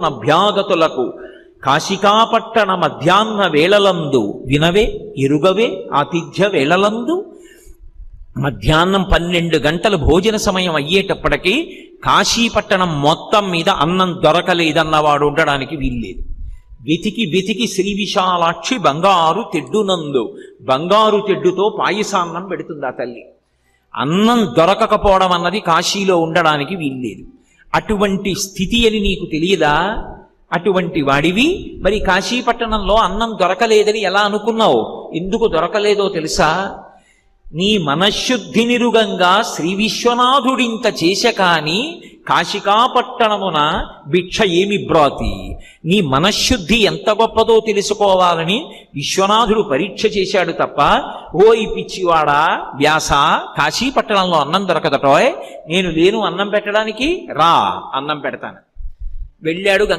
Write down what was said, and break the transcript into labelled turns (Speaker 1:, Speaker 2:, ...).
Speaker 1: అభ్యాగతులకు కాశికాపట్టణ మధ్యాహ్న వేళలందు వినవే ఎరుగవే ఆతిథ్య వేళలందు మధ్యాహ్నం పన్నెండు గంటలు భోజన సమయం అయ్యేటప్పటికీ కాశీపట్టణం మొత్తం మీద అన్నం దొరకలేదన్నవాడు ఉండడానికి వీల్లేదు. వెతికి వెతికి శ్రీ విశాలాక్షి బంగారు తెడ్డునందు బంగారు తెడ్డుతో పాయసాన్నం పెడుతుంది ఆ తల్లి? అన్నం దొరకకపోవడం అన్నది కాశీలో ఉండడానికి వీల్లేదు. అటువంటి స్థితి అని నీకు తెలియదా? అటువంటి వాడివి? మరి కాశీపట్టణంలో అన్నం దొరకలేదని ఎలా అనుకున్నావు? ఎందుకు దొరకలేదో తెలుసా? నీ మనశ్శుద్ధి నిరుగంగా శ్రీ విశ్వనాథుడింత చేశ కానీ కాశికాపట్టణమున భిక్ష ఏమి బ్రాతి? నీ మనశ్శుద్ధి ఎంత గొప్పదో తెలుసుకోవాలని విశ్వనాథుడు పరీక్ష చేశాడు తప్ప ఓ ఈ పిచ్చివాడా వ్యాస కాశీపట్టణంలో అన్నం దొరకదటోయ్ నేను లేను అన్నం పెట్టడానికి రా అన్నం పెడతాను. వెళ్ళాడు